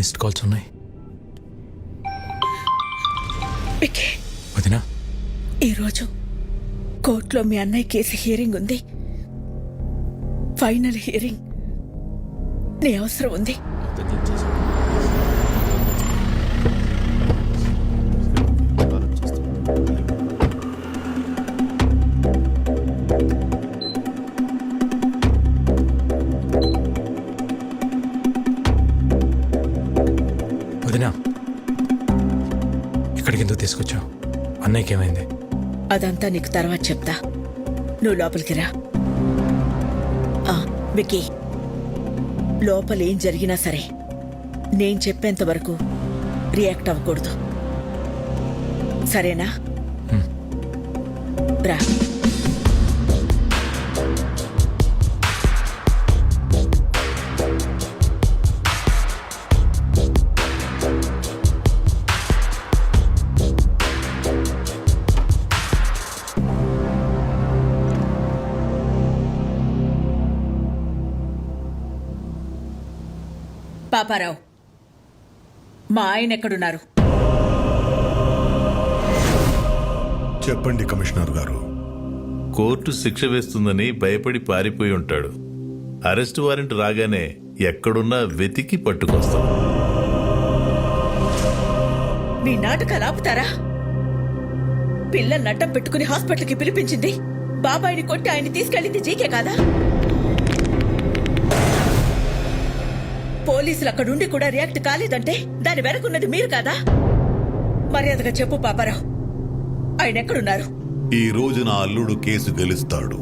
Missed calls ఉన్నాయి. విక్కీ. వదినా. ఈరోజు కోర్టులో మీ అన్నయ్య కేసు హియరింగ్ ఉంది. ఫైనల్ హియరింగ్ నీ అవసరం ఉంది. అదంతా నీకు తర్వాత చెప్తా. నువ్వు లోపలికి రా. విక్కీ. లోపల ఏం జరిగినా సరే నేను చెప్పేంత వరకు రియాక్ట్ అవ్వకూడదు. సరేనా? రా. పాపారావు మా ఆయన ఎక్కడున్నారు? చెప్పండి కమిషనర్ గారు. కోర్టు శిక్ష వేస్తుందని భయపడి పారిపోయి ఉంటాడు. అరెస్ట్ వారెంట్ రాగానే ఎక్కడున్నా వెతికి పట్టుకొస్తాం. మీ నాటకాలు ఆపుతారా? పిల్ల నట్టం పెట్టుకుని హాస్పిటల్కి పిలిపించింది. బాబాయిని కొట్టి ఆయన తీసుకెళ్ళింది జీకే కాదా? పోలీసులు అక్కడుండి కూడా రియాక్ట్ కాలేదంటే దాని వెనకున్నది మీరు కాదా? మర్యాదగా చెప్పు పాపారావు. ఆయన ఎక్కడున్నారు? ఈ రోజు నా అల్లుడు కేసు గెలుస్తాడు.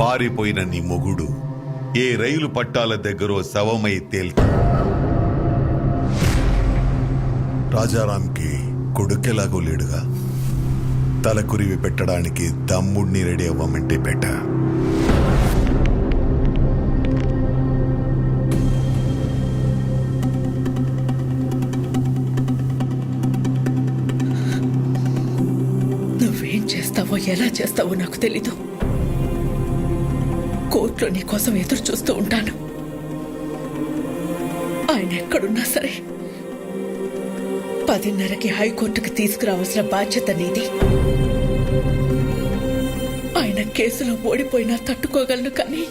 పారిపోయిన నీ మొగుడు ఏ రైలు పట్టాల దగ్గరో శవమై తేల్తా. రాజారాంకి కొడుకెలాగో లేడుగా. తలకురివి పెట్టడానికి తమ్ముడిని రెడీ అవ్వమంటే బెటర్. ఎలా చేస్తావో నాకు తెలీదు. కోర్టులో నీ కోసం ఎదురు చూస్తూ ఉంటాను. ఆయన ఎక్కడున్నా సరే పదిన్నరకి హైకోర్టుకి తీసుకురావాల్సిన బాధ్యత నీది. ఆయన కేసులో ఓడిపోయినా తట్టుకోగలను కానీ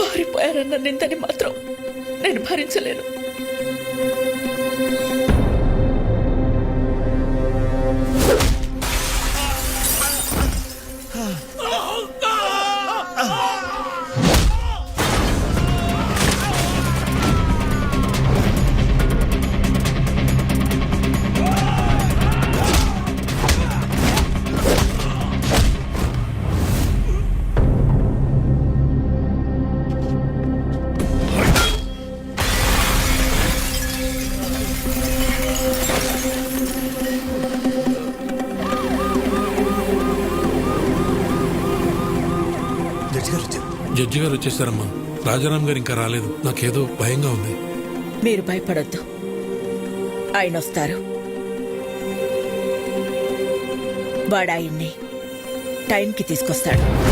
పారిపోయారన్న నిందని మాత్రం నేను భరించలేను. జడ్జి గారు వచ్చేసారమ్మా. రాజారాం గారు ఇంకా రాలేదు. నాకేదో భయంగా ఉంది. మీరు భయపడొద్దు. ఆయన వస్తారు. వాడాయన్ని టైంకి తీసుకొస్తాడు.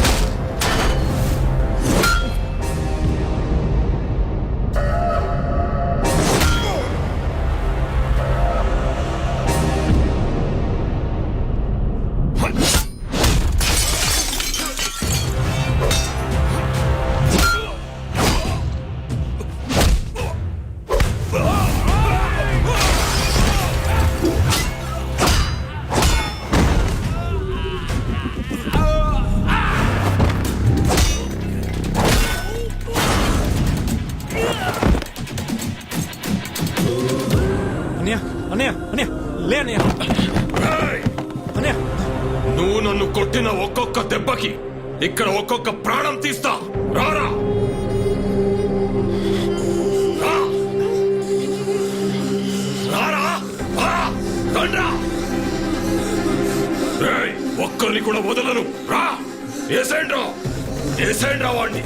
అన్నయ్య అన్నయ్య లే అన్నయ్య. అన్నయ్య. నువ్వు నన్ను కొట్టిన ఒక్కొక్క దెబ్బకి ఇక్కడ ఒక్కొక్క ప్రాణం తీస్తా. రారా ఒక్కరిని కూడా వదలను. రా. ఏసేండ్రా ఏసేండ్రా వాడిని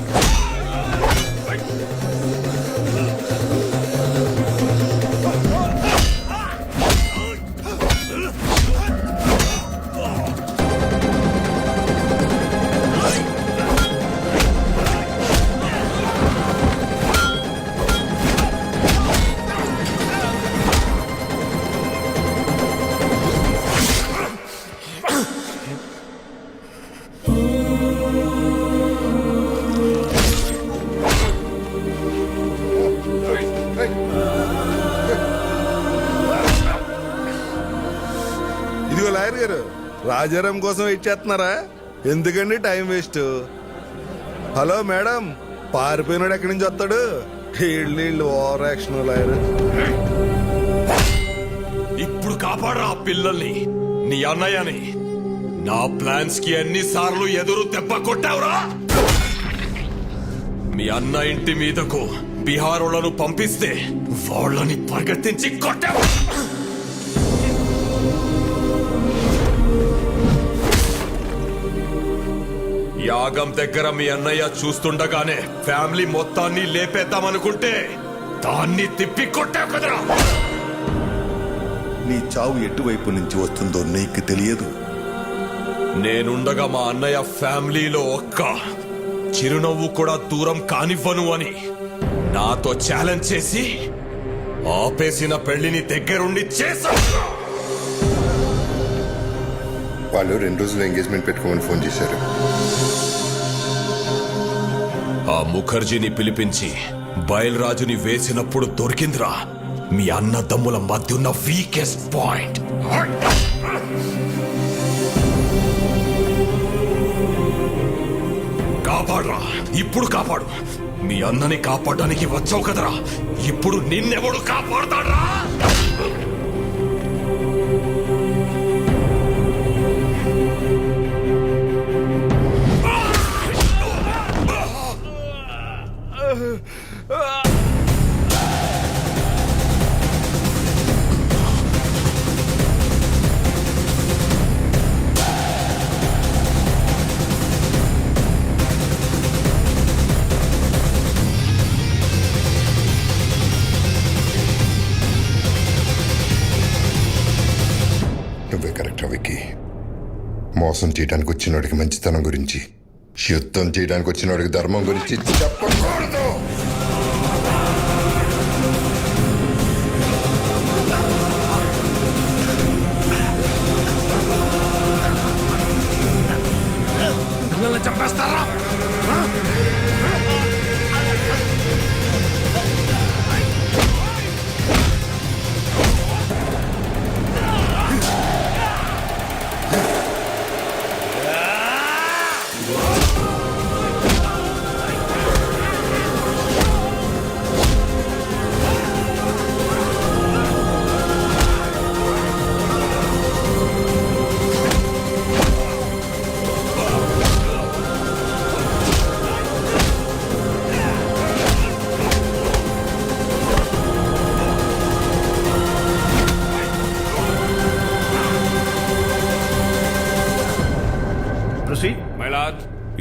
రాజారాం కోసం వెయిట్ చేస్తున్నారా ఎందుకండి టైం వేస్ట్? హలో మేడం పారిపోయినాడు ఎక్కడి నుంచి వస్తాడు? వీళ్ళు ఓవర్ యాక్షన్ లాయర్. ఇప్పుడు కాపాడరా ఆ పిల్లల్ని నీ అన్నయ్యని. నా ప్లాన్స్కి ఎన్నిసార్లు ఎదురు దెబ్బ కొట్టావురా? మీ అన్న ఇంటి మీదకు బీహారులను పంపిస్తే వాళ్ళని పరిగెత్తించి కొట్టావు. యాగం దగ్గర మీ అన్నయ్య చూస్తుండగానే ఫ్యామిలీ మొత్తాన్ని లేపేద్దామనుకుంటే దాన్ని తిప్పి కొట్టావు కదరా. నీ చావు ఎటువైపు నుంచి వస్తుందో నీకు తెలియదు. నేనుండగా మా అన్నయ్య ఫ్యామిలీలో ఒక్క చిరునవ్వు కూడా దూరం కానివ్వను అని నాతో ఛాలెంజ్ చేసి ఆపేసిన పెళ్ళిని దగ్గరుండి చేశా వాళ్ళు రెండు రోజులు ఎంగేజ్మెంట్ పెట్టుకోమని ఫోన్ చేశారు. ఆ ముఖర్జీని పిలిపించి బయల్రాజుని వేసినప్పుడు దొరికిందిరా. మీ అన్నదమ్ముల మధ్య ఉన్న వీకెస్ట్ పాయింట్ కాపాడరా. ఇప్పుడు కాపాడు. మీ అన్నని కాపాడడానికి వచ్చావు కదరా. ఇప్పుడు నిన్నెవడు కాపాడతాడరా? నువ్వే మోసం చేయడానికి వచ్చినోడికి మంచితనం గురించి యుద్ధం చేయడానికి వచ్చినోడికి ధర్మం గురించి చెప్పకూడదు.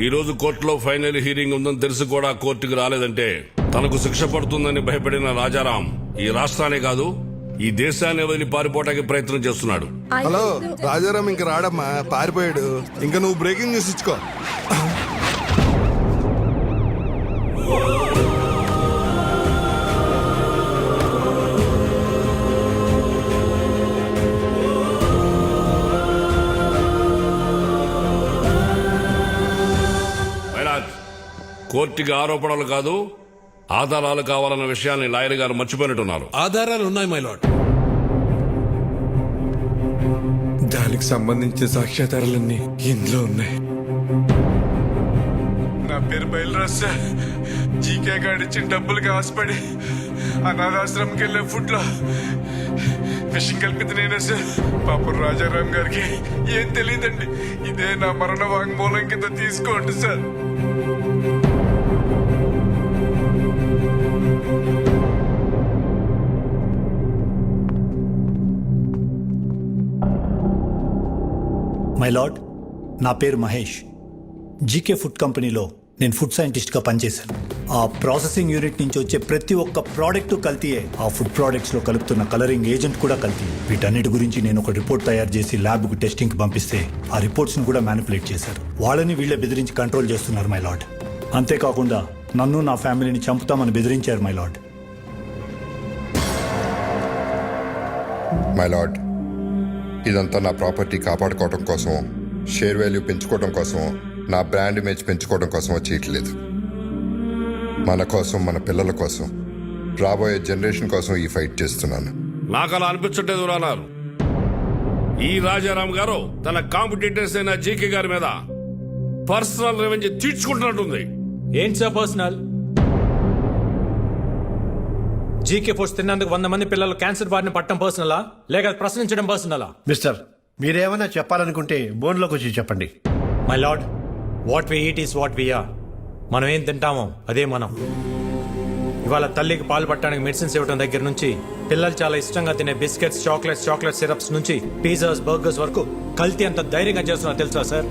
మైలాద్ ఈ రోజు కోర్టులో ఫైనల్ హీరింగ్ ఉందని తెలిసి కూడా కోర్టుకు రాలేదంటే తనకు శిక్ష పడుతుందని భయపడిన రాజారాం ఈ రాష్ట్రాన్ని కాదు ఈ దేశాన్ని వదిలి పారిపోవడానికి ప్రయత్నం చేస్తున్నాడు. హలో రాజారాం ఇంక రాడమ్మా పారిపోయాడు. ఇంకా నువ్వు బ్రేకింగ్ న్యూస్ ఇచ్చుకో. కోర్టుకి ఆరోపణలు కాదు ఆధారాలు కావాలన్న విషయాన్ని లాయర్ గారు మర్చిపోయినట్టున్నారు. ఆధారాలు ఉన్నాయి మై లార్డ్. దానికి సంబంధించిన సాక్ష్యాధారాలన్నీ ఇందులో ఉన్నాయి. నా పేరు బయలురాజ్ సార్. జీకే గాడిచ్చిన డబ్బులకి ఆశపడి అనాథాశ్రమంకి వెళ్ళే ఫుడ్లో ఫిషింగ్ కలిపింది నేనే సార్. పాపం రాజారాం గారికి ఏం తెలియదండి. ఇదే నా మరణ వాంగ్మూలం కింద తీసుకోండి సార్. మై లార్డ్ నా పేరు మహేష్. జీకే ఫుడ్ కంపెనీలో నేను ఫుడ్ సైంటిస్ట్గా పనిచేశాను. ఆ ప్రాసెసింగ్ యూనిట్ నుంచి వచ్చే ప్రతి ఒక్క ప్రోడక్ట్ కల్తీయే. ఆ ఫుడ్ ప్రోడక్ట్స్లో కలుపుతున్న కలరింగ్ ఏజెంట్ కూడా కల్తీ వీటన్నిటి గురించి నేను ఒక రిపోర్ట్ తయారు చేసి ల్యాబ్కు టెస్టింగ్కి పంపిస్తే ఆ రిపోర్ట్స్ని కూడా మ్యానిపులేట్ చేశారు. వాళ్ళని వీళ్ళే బెదిరించి కంట్రోల్ చేస్తున్నారు మై లార్డ్ అంతేకాకుండా నన్ను నా ఫ్యామిలీని చంపుతామని బెదిరించారు మై లార్డ్. మై లార్డ్ ఇదంతా నా ప్రాపర్టీ కాపాడుకోవడం కోసం షేర్ వాల్యూ పెంచుకోవడం కోసం నా బ్రాండ్ ఇమేజ్ పెంచుకోవడం కోసం చేయట్లేదు మన కోసం మన పిల్లల కోసం రాబోయే జనరేషన్ కోసం ఈ ఫైట్ చేస్తున్నాను. నాకు అలా అనిపించట్లేదు రానారు ఈ రాజారాం గారు తన కాంపిటేటర్స్ అయిన జీకే గారి మీద పర్సనల్ రెవెన్యూ తీర్చుకుంటున్నట్టుంది. ఏంటి సార్ పర్సనల్? జీకే ఫోర్స్ తిన్నందుకు వంద మంది పిల్లలు క్యాన్సర్ బారిన పట్టడం పర్సనలా? లేక ప్రశ్నించడం పర్సనలా? మిస్టర్ మీరేమైనా చెప్పాలనుకుంటే బోన్లోకి వచ్చి చెప్పండి. My lord what we eat is what we are మనం ఏం తింటామో అదే మనం. ఇవాళ తల్లికి పాలు పట్టడానికి మెడిసిన్స్ ఇవ్వడం దగ్గర నుంచి పిల్లలు చాలా ఇష్టంగా తినే బిస్కెట్స్ చాక్లెట్స్ చాక్లెట్ సిరప్స్ నుంచి పిజ్జాస్ బర్గర్స్ వరకు కల్తీ అంత ధైర్యంగా చేస్తున్నా తెలుసా sir?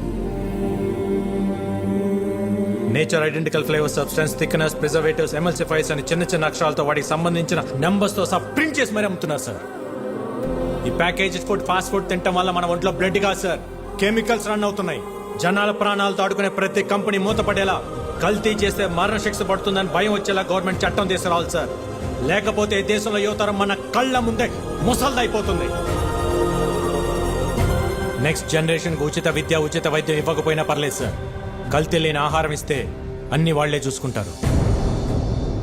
Nature identical flavour substance thickness preservatives emulsifies అని చిన్న చిన్న అక్షరాలతో వాటికి సంబంధించిన నెంబర్స్తో సహా ప్రింట్ చేసి మరీ అమ్ముతున్నారు సార్ ఈ ప్యాకేజ్ ఫుడ్ ఫాస్ట్ ఫుడ్ తినటం వల్ల మన ఒంట్లో బ్లడ్ కాదు సార్ కెమికల్స్ రన్ అవుతున్నాయి. జనాల ప్రాణాలతో ఆడుకునే ప్రతి కంపెనీ మూతపడేలా కల్తీ చేస్తే మరణశిక్ష పడుతుందని భయం వచ్చేలా గవర్నమెంట్ చట్టం తీసుకురావాలి సార్ లేకపోతే దేశంలో యువతరం మన కళ్ళ ముందే ముసల్దైపోతుంది. నెక్స్ట్ జనరేషన్కు ఉచిత విద్య ఉచిత వైద్యం ఇవ్వకపోయినా పర్లేదు సార్ కల్తీ లేని ఆహారం ఇస్తే అన్ని వాళ్ళే చూసుకుంటారు.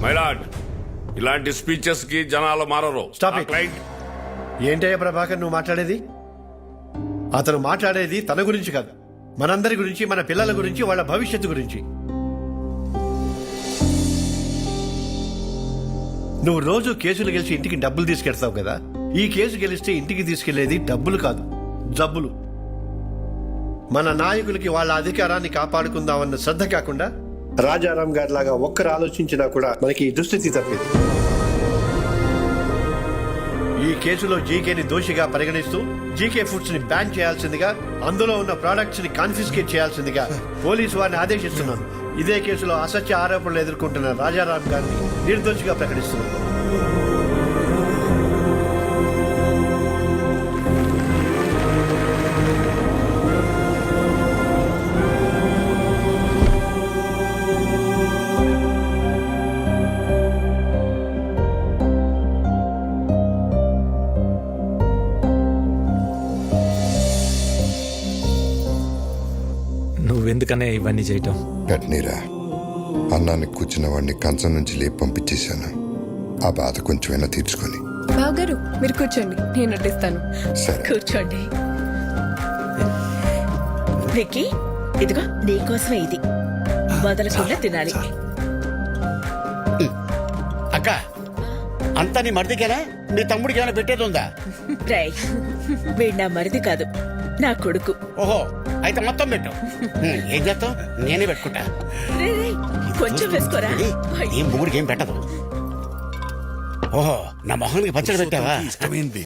మైలాడ్ ఇలాంటి స్పీచెస్కి జనాలు మారరు. Stop నా it. క్లయింట్ ఏంటయ్యా ప్రభాకర్ నువ్వు మాట్లాడేది? అతను మాట్లాడేది తన గురించి కాదు. మనందరి గురించి మన పిల్లల గురించి వాళ్ళ భవిష్యత్తు గురించి. నువ్వు రోజు కేసులు గెలిచి ఇంటికి డబ్బులు తీసుకెళ్తావు కదా? ఈ కేసు గెలిస్తే ఇంటికి తీసుకెళ్ళేది డబ్బులు కాదు. జబ్బులు. మన నాయకులకి వాళ్ళ అధికారాన్ని కాపాడుకుందామన్న శ్రద్ధ కాకుండా రాజారాం గారి లాగా ఒక్కరు ఆలోచించినా కూడా మనకి దుస్థితి తప్పింది. ఈ కేసులో జీకేని దోషిగా పరిగణిస్తూ జీకే ఫుడ్స్ని బ్యాన్ చేయాల్సిందిగా అందులో ఉన్న ప్రొడక్ట్స్ని కాన్ఫిస్కేట్ చేయాల్సిందిగా పోలీసు వారిని ఆదేశిస్తున్నాను. ఇదే కేసులో అసత్య ఆరోపణలు ఎదుర్కొంటున్న రాజారాం గారిని నిర్దోషిగా ప్రకటిస్తున్నాను. నువ్వెందుకనే ఇవన్నీ చేయటం. పెట్టనీరా అన్నాన్ని కూర్చున్న వాడిని కంచం నుంచి లేపి పంపించేశాను. ఆ బాధ కొంచెమైనా తీర్చుకొని. బావగారు మీరు కూర్చోండి నేను సరే. కూర్చోండి. విక్కీ ఇదిగో నీకోసమే ఇది. వదలకుండా తినాలి. అక్క అంతా నీ మరిదికేనా? నీ తమ్ముడికి ఏమైనా పెట్టేది ఉందా? రేయ్ వీడు నా మరిది కాదు నా కొడుకు. ఓహో అయితే మొత్తం పెట్టు. ఏం చేస్తావు? నేనే పెట్టుకుంటా. రేయ్, రేయ్, కొంచెం వేసుకోరా? నీ ముగ్గుడికి ఏం పెట్టదు. ఓహో నా మొహానికి పచ్చడి పెట్టావా? ఇష్టమైంది.